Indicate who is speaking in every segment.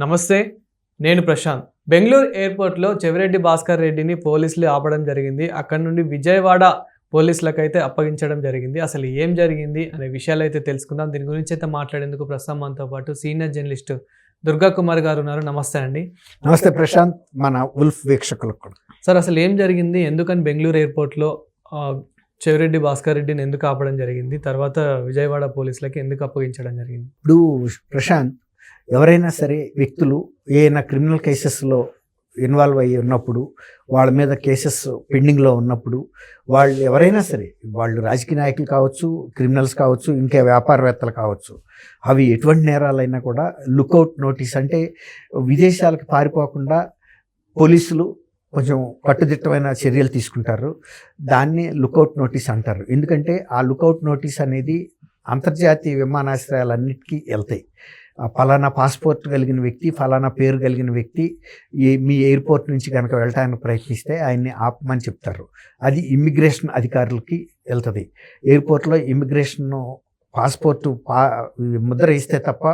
Speaker 1: నమస్తే నేను ప్రశాంత్. బెంగళూరు ఎయిర్పోర్ట్లో చెవిరెడ్డి భాస్కర్ రెడ్డిని పోలీసులు ఆపడం జరిగింది. అక్కడ నుండి విజయవాడ పోలీసులకైతే అప్పగించడం జరిగింది. అసలు ఏం జరిగింది అనే విషయాలు అయితే తెలుసుకుందాం. దీని గురించి అయితే మాట్లాడేందుకు ప్రస్తుతం మనతో పాటు సీనియర్ జర్నలిస్ట్ దుర్గా కుమార్ గారు ఉన్నారు. నమస్తే అండి.
Speaker 2: నమస్తే ప్రశాంత్ మన ఉల్ఫ్ వీక్షకులకు కూడా.
Speaker 1: సార్ అసలు ఏం జరిగింది? ఎందుకని బెంగళూరు ఎయిర్పోర్ట్లో చెవిరెడ్డి భాస్కర్ రెడ్డిని ఎందుకు ఆపడం జరిగింది? తర్వాత విజయవాడ పోలీసులకి ఎందుకు అప్పగించడం జరిగింది?
Speaker 2: ఇప్పుడు ప్రశాంత్ ఎవరైనా సరే వ్యక్తులు ఏదైనా క్రిమినల్ కేసెస్లో ఇన్వాల్వ్ అయ్యి ఉన్నప్పుడు వాళ్ళ మీద కేసెస్ పెండింగ్లో ఉన్నప్పుడు వాళ్ళు ఎవరైనా సరే వాళ్ళు రాజకీయ నాయకులు కావచ్చు క్రిమినల్స్ కావచ్చు ఇంకా వ్యాపారవేత్తలు కావచ్చు అవి ఎటువంటి నేరాలైనా కూడా లుకౌట్ నోటీస్ అంటే విదేశాలకు పారిపోకుండా పోలీసులు కొంచెం కట్టుదిట్టమైన చర్యలు తీసుకుంటారు. దాన్ని లుకౌట్ నోటీస్ అంటారు. ఎందుకంటే ఆ లుకౌట్ నోటీస్ అనేది అంతర్జాతీయ విమానాశ్రయాలన్నిటికీ వెళ్తాయి. ఫలానా పాస్పోర్ట్ కలిగిన వ్యక్తి ఫలానా పేరు కలిగిన వ్యక్తి ఈ మీ ఎయిర్పోర్ట్ నుంచి కనుక వెళ్ళటానికి ప్రయత్నిస్తే ఆయన్ని ఆపమని చెప్తారు. అది ఇమ్మిగ్రేషన్ అధికారులకి వెళ్తుంది. ఎయిర్పోర్ట్లో ఇమ్మిగ్రేషన్ పాస్పోర్ట్ పా ముద్ర ఇస్తే తప్ప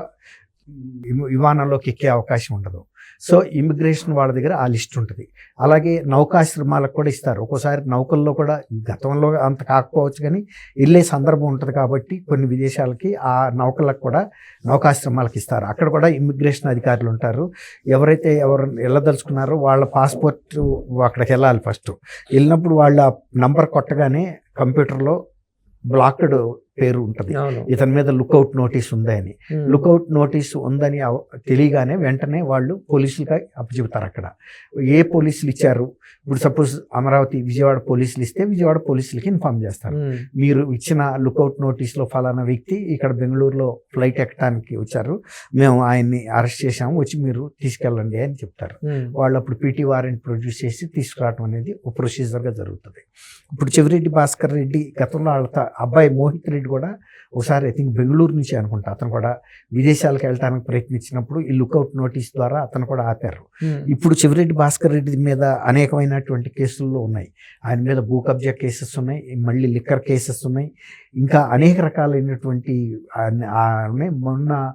Speaker 2: విమ- విమానంలోకి ఎక్కే అవకాశం ఉండదు. సో ఇమిగ్రేషన్ వాళ్ళ దగ్గర ఆ లిస్ట్ ఉంటుంది. అలాగే నౌకాశ్రమాలకు కూడా ఇస్తారు. ఒక్కోసారి నౌకల్లో కూడా గతంలో అంత కాకపోవచ్చు కానీ వెళ్ళే సందర్భం ఉంటుంది కాబట్టి కొన్ని విదేశాలకి ఆ నౌకలకు కూడా నౌకాశ్రమాలకు ఇస్తారు. అక్కడ కూడా ఇమిగ్రేషన్ అధికారులు ఉంటారు. ఎవరైతే ఎవరు వెళ్ళదలుచుకున్నారో వాళ్ళ పాస్పోర్ట్ అక్కడికి వెళ్ళాలి ఫస్ట్. వెళ్ళినప్పుడు వాళ్ళ నంబర్ కొట్టగానే కంప్యూటర్లో బ్లాక్డ్ పేరు ఉంటుంది. ఇతని మీద లుకౌట్ నోటీస్ ఉందని. లుకౌట్ నోటీస్ ఉందని తెలియగానే వెంటనే వాళ్ళు పోలీసులకి అప్పచెబుతారు అక్కడ. ఏ పోలీసులు ఇచ్చారు? ఇప్పుడు సపోజ్ అమరావతి విజయవాడ పోలీసులు ఇస్తే విజయవాడ పోలీసులకి ఇన్ఫామ్ చేస్తారు. మీరు ఇచ్చిన లుకౌట్ నోటీస్లో ఫలానా వ్యక్తి ఇక్కడ బెంగళూరులో ఫ్లైట్ ఎక్కడానికి వచ్చారు. మేము ఆయన్ని అరెస్ట్ చేశాము వచ్చి మీరు తీసుకెళ్ళండి అని చెప్తారు. వాళ్ళు అప్పుడు పీటీ వారెంట్ ప్రొడ్యూస్ చేసి తీసుకురావడం అనేది ఒక ప్రొసీజర్గా జరుగుతుంది. ఇప్పుడు చెవిరెడ్డి భాస్కర్ రెడ్డి గతంలో వాళ్ళ అబ్బాయి మోహిత్ రెడ్డి కూడా ఒకసారి ఐ థింక్ బెంగళూరు నుంచి అనుకుంటా అతను కూడా విదేశాలకు వెళ్ళడానికి ప్రయత్నించినప్పుడు ఈ లుకౌట్ నోటీస్ ద్వారా అతను కూడా ఆపారు. ఇప్పుడు చెవిరెడ్డి భాస్కర్ రెడ్డి మీద అనేకమైనటువంటి కేసుల్లో ఉన్నాయి ఆయన మీద భూ కబ్జా కేసెస్ ఉన్నాయి మళ్ళీ లిక్కర్ కేసెస్ ఉన్నాయి ఇంకా అనేక రకాలైనటువంటి. మొన్న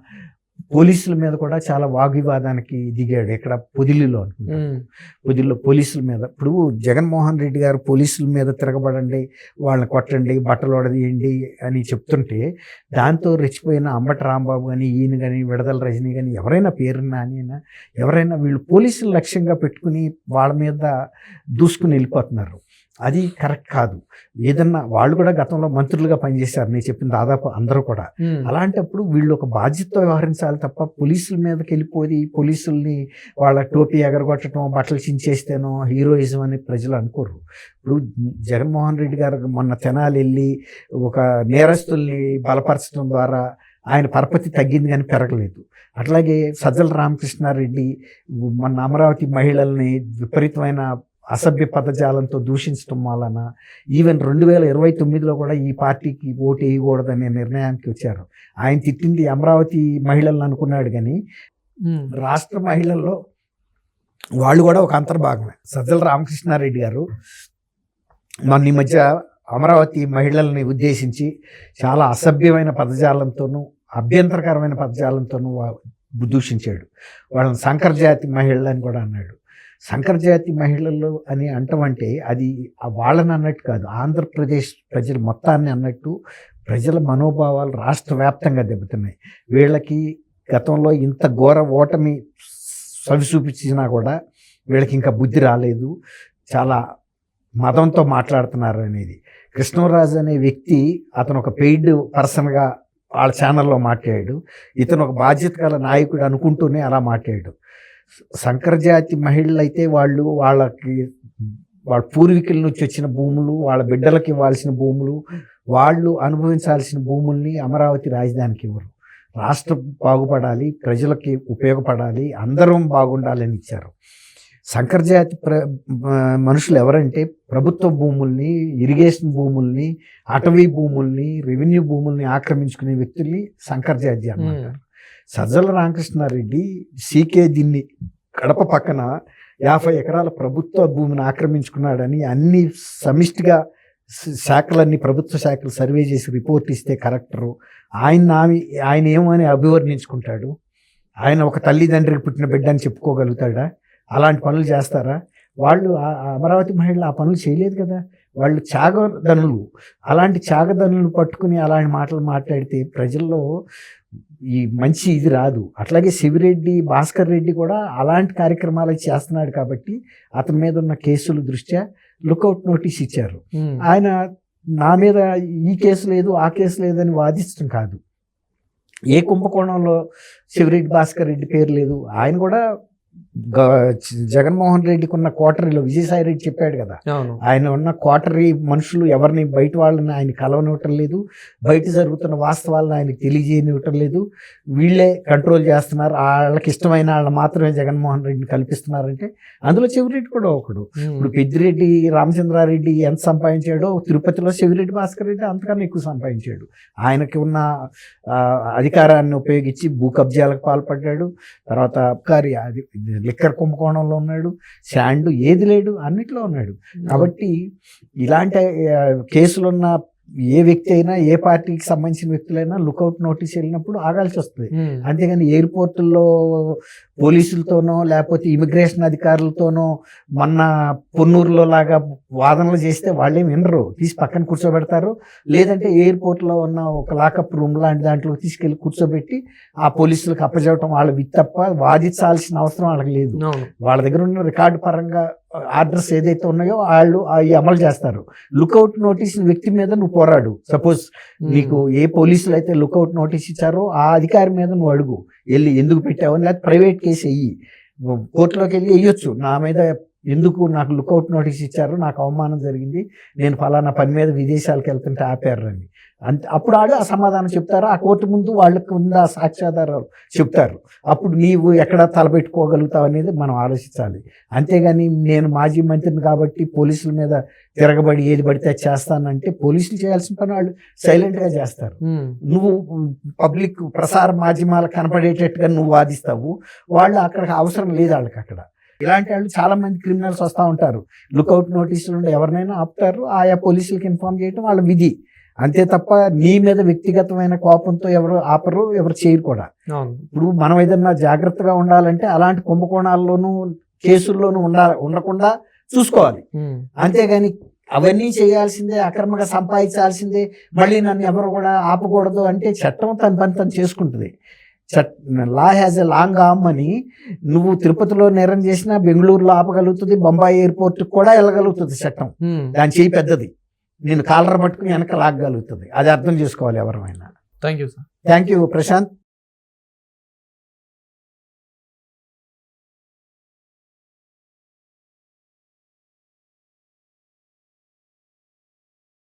Speaker 2: పోలీసుల మీద కూడా చాలా వాగ్వివాదానికి దిగాడు ఇక్కడ పొదిలిలో అనుకుంటా.
Speaker 1: ఉమ్.
Speaker 2: పొదిల్లో పోలీసుల మీద. ఇప్పుడు జగన్మోహన్ రెడ్డి గారు పోలీసుల మీద తిరగబడండి వాళ్ళని కొట్టండి బట్టలు వడదీయండి అని చెప్తుంటే దాంతో రెచ్చిపోయిన అంబటి రాంబాబు కానీ ఈయన కానీ విడదల రజనీ కానీ ఎవరైనా పేరు అయినా ఎవరైనా వీళ్ళు పోలీసులు లక్ష్యంగా పెట్టుకుని వాళ్ళ మీద దూసుకుని వెళ్ళిపోతున్నారు. అది కరెక్ట్ కాదు. ఏదన్నా వాళ్ళు కూడా గతంలో మంత్రులుగా పనిచేశారు. నేను చెప్పిన దాదాపు అందరూ కూడా. అలాంటప్పుడు వీళ్ళు ఒక బాధ్యతతో వ్యవహరించాలి తప్ప పోలీసుల మీదకి వెళ్ళిపోయి పోలీసుల్ని వాళ్ళ టోపీ ఎగరగొట్టడం బట్టలు చించేస్తేనో హీరోయిజం అని ప్రజలు అనుకోరు. ఇప్పుడు జగన్మోహన్ రెడ్డి గారు మొన్న తెనాలి వెళ్ళి ఒక నేరస్తుల్ని బలపరచడం ద్వారా ఆయన పరపతి తగ్గింది కానీ పెరగలేదు. అట్లాగే సజ్జల రామకృష్ణారెడ్డి మొన్న అమరావతి మహిళల్ని విపరీతమైన అసభ్య పదజాలంతో దూషించడం వలన ఈవెన్ రెండు వేల ఇరవై తొమ్మిదిలో కూడా ఈ పార్టీకి ఓటు వేయకూడదనే నిర్ణయానికి వచ్చారు. ఆయన తిట్టింది అమరావతి మహిళలను అనుకున్నాడు కానీ. రాష్ట్ర మహిళల్లో వాళ్ళు కూడా ఒక అంతర్భాగమే. సజ్జల రామకృష్ణారెడ్డి గారు మొన్న ఈ మధ్య అమరావతి మహిళల్ని ఉద్దేశించి చాలా అసభ్యమైన పదజాలంతోనూ అభ్యంతరకరమైన పదజాలంతోనూ దూషించాడు. వాళ్ళని మహిళలు అని కూడా అన్నాడు. సంకరజాతి మహిళలు అని అంటమంటే అది వాళ్ళని అన్నట్టు కాదు. ఆంధ్రప్రదేశ్ ప్రజల మొత్తాన్ని అన్నట్టు ప్రజల మనోభావాలు రాష్ట్ర వ్యాప్తంగా దెబ్బతున్నాయి. వీళ్ళకి గతంలో ఇంత ఘోర ఓటమి సవి చూపించినా కూడా వీళ్ళకి ఇంకా బుద్ధి రాలేదు. చాలా మతంతో మాట్లాడుతున్నారు అనేది. కృష్ణరాజు అనే వ్యక్తి అతను ఒక పెయిడ్ పర్సన్గా వాళ్ళ ఛానల్లో మాట్లాడాడు. ఇతను ఒక బాధ్యత గల నాయకుడు అనుకుంటూనే అలా మాట్లాడాడు. సంకరజాతి మహిళలు అయితే వాళ్ళు వాళ్ళకి వాళ్ళ పూర్వీకుల నుంచి వచ్చిన భూములు వాళ్ళ బిడ్డలకి ఇవ్వాల్సిన భూములు వాళ్ళు అనుభవించాల్సిన భూముల్ని అమరావతి రాజధానికి ఇవ్వరు. రాష్ట్రం బాగుపడాలి ప్రజలకి ఉపయోగపడాలి అందరం బాగుండాలని ఇచ్చారు. సంకరజాతి ప్ర మనుషులు ఎవరంటే ప్రభుత్వ భూముల్ని ఇరిగేషన్ భూముల్ని అటవీ భూముల్ని రెవెన్యూ భూముల్ని ఆక్రమించుకునే వ్యక్తుల్ని సంకరజాతి అన్నమాట. సజ్జల రామకృష్ణారెడ్డి సీకే దీన్ని కడప పక్కన యాభై ఎకరాల ప్రభుత్వ భూమిని ఆక్రమించుకున్నాడని అన్ని సమిష్టిగా శాఖలన్నీ ప్రభుత్వ శాఖలు సర్వే చేసి రిపోర్ట్ ఇస్తే కరెక్టరు. ఆయన ఆమె ఆయన ఏమని అభివర్ణించుకుంటాడు. ఆయన ఒక తల్లిదండ్రికి పుట్టిన బిడ్డ అని చెప్పుకోగలుగుతాడా? అలాంటి పనులు చేస్తారా? వాళ్ళు అమరావతి మహిళలు ఆ పనులు చేయలేదు కదా? వాళ్ళు త్యాగదనులు అలాంటి చాగదనులు పట్టుకుని అలాంటి మాటలు మాట్లాడితే ప్రజల్లో ఈ మంచి ఇది రాదు. అట్లాగే శివిరెడ్డి భాస్కర్ రెడ్డి కూడా అలాంటి కార్యక్రమాలు చేస్తున్నాడు కాబట్టి అతని మీద ఉన్న కేసుల దృష్ట్యా లుకౌట్ నోటీస్ ఇచ్చారు. ఆయన నా మీద ఈ కేసు లేదు ఆ కేసు లేదని వాదించడం కాదు. ఏ కుంభకోణంలో శివరెడ్డి భాస్కర్ రెడ్డి పేరు లేదు ఆయన కూడా జగన్మోహన్ రెడ్డికి ఉన్న కోటరీలో విజయసాయి రెడ్డి చెప్పాడు కదా. ఆయన ఉన్న కోటరీ మనుషులు ఎవరిని బయట వాళ్ళని ఆయన కలవనివ్వటం లేదు. బయట జరుగుతున్న వాస్తవాలను ఆయనకి తెలియజేయనివ్వటం లేదు. వీళ్ళే కంట్రోల్ చేస్తున్నారు. వాళ్ళకి ఇష్టమైన వాళ్ళని మాత్రమే జగన్మోహన్ రెడ్డిని కల్పిస్తున్నారంటే అందులో చెవిరెడ్డి కూడా ఒకడు. ఇప్పుడు పెద్దిరెడ్డి రామచంద్రారెడ్డి ఎంత సంపాదించాడో తిరుపతిలో శివిరెడ్డి భాస్కర్ రెడ్డి అంతకన్నా ఎక్కువ సంపాదించాడు. ఆయనకి ఉన్న అధికారాన్ని ఉపయోగించి భూ కబ్జాలకు పాల్పడ్డాడు. తర్వాత అబ్కారి అది లిక్కర్ కుంభకోణంలో ఉన్నాడు శాండ్ ఏది లేడు అన్నిట్లో ఉన్నాడు. కాబట్టి ఇలాంటి కేసులున్న ఏ వ్యక్తి అయినా ఏ పార్టీకి సంబంధించిన వ్యక్తులైనా లుకౌట్ నోటీస్ వెళ్ళినప్పుడు ఆగాల్సి వస్తుంది. అంతేగాని ఎయిర్పోర్టుల్లో పోలీసులతోనో లేకపోతే ఇమిగ్రేషన్ అధికారులతోనో మొన్న పొన్నూరులో లాగా వాదనలు చేస్తే వాళ్ళేం వినరు. తీసి పక్కన కూర్చోబెడతారు. లేదంటే ఎయిర్పోర్ట్లో ఉన్న ఒక లాకప్ రూమ్ లాంటి దాంట్లో తీసుకెళ్ళి కూర్చోబెట్టి ఆ పోలీసులకు అప్పచెప్పడం వాళ్ళ విత్ తప్ప వాదించాల్సిన అవసరం వాళ్ళకి లేదు. వాళ్ళ దగ్గర ఉన్న రికార్డు పరంగా ఆర్డర్స్ ఏదైతే ఉన్నాయో వాళ్ళు అవి అమలు చేస్తారు. లుకౌట్ నోటీస్ వ్యక్తి మీద నువ్వు పోరాడు. సపోజ్. నీకు ఏ పోలీసులు అయితే లుకౌట్ నోటీస్ ఇచ్చారో ఆ అధికారి మీద నువ్వు అడుగు. వెళ్ళి ఎందుకు పెట్టావని లేకపోతే ప్రైవేట్ కేసు వెయ్యి కోర్టులోకి వెళ్ళి వేయొచ్చు. నా మీద ఎందుకు నాకు లుకౌట్ నోటీస్ ఇచ్చారు నాకు అవమానం జరిగింది. నేను ఫలానా పని మీద విదేశాలకు వెళ్తుంటే ఆపారు అని అంతే అప్పుడు వాళ్ళు ఆ సమాధానం చెప్తారు. ఆ కోర్టు ముందు వాళ్ళకి ఉన్న సాక్ష్యాధారాలు చెప్తారు. అప్పుడు నీవు ఎక్కడ తలపెట్టుకోగలుగుతావు అనేది మనం ఆలోచించాలి. అంతేగాని నేను మాజీ మంత్రిని కాబట్టి పోలీసుల మీద తిరగబడి ఏది పడితే అది చేస్తానంటే పోలీసులు చేయాల్సిన పని వాళ్ళు సైలెంట్గా చేస్తారు. నువ్వు పబ్లిక్ ప్రసార మాధ్యమాలు కనపడేటట్టుగా నువ్వు వాదిస్తావు. వాళ్ళు అక్కడ అవసరం లేదు వాళ్ళకి అక్కడ. ఇలాంటి వాళ్ళు చాలా మంది క్రిమినల్స్ వస్తూ ఉంటారు. లుకౌట్ నోటీసులు ఉండి ఎవరినైనా ఆపుతారు. ఆయా పోలీసులకు ఇన్ఫార్మ్ చేయడం వాళ్ళ విధి. అంతే తప్ప నీ మీద వ్యక్తిగతమైన కోపంతో ఎవరు ఆపరు ఎవరు చేయరు కూడా. ఇప్పుడు మనం ఏదన్నా జాగ్రత్తగా ఉండాలంటే అలాంటి కుంభకోణాల్లోనూ కేసుల్లోనూ ఉండ ఉండకుండా చూసుకోవాలి. అంతేగాని అవన్నీ చేయాల్సిందే అక్రమంగా సంపాదించాల్సిందే మళ్ళీ నన్ను ఎవరు కూడా ఆపకూడదు అంటే చట్టం తన పని తను చేసుకుంటుంది. లా హ్యాజ్ ఎ లాంగ్ ఆమ్ అని నువ్వు తిరుపతిలో నేరం చేసినా బెంగళూరులో ఆపగలుగుతుంది బొంబాయి ఎయిర్పోర్ట్ కూడా వెళ్ళగలుగుతుంది చట్టం. దాని చేయి పెద్దది. నేను కాలర్ పట్టుకుని వెనక లాగగలుగుతుంది. అది అర్థం చేసుకోవాలి ఎవరైనా
Speaker 1: thank you sir
Speaker 2: thank you Prashant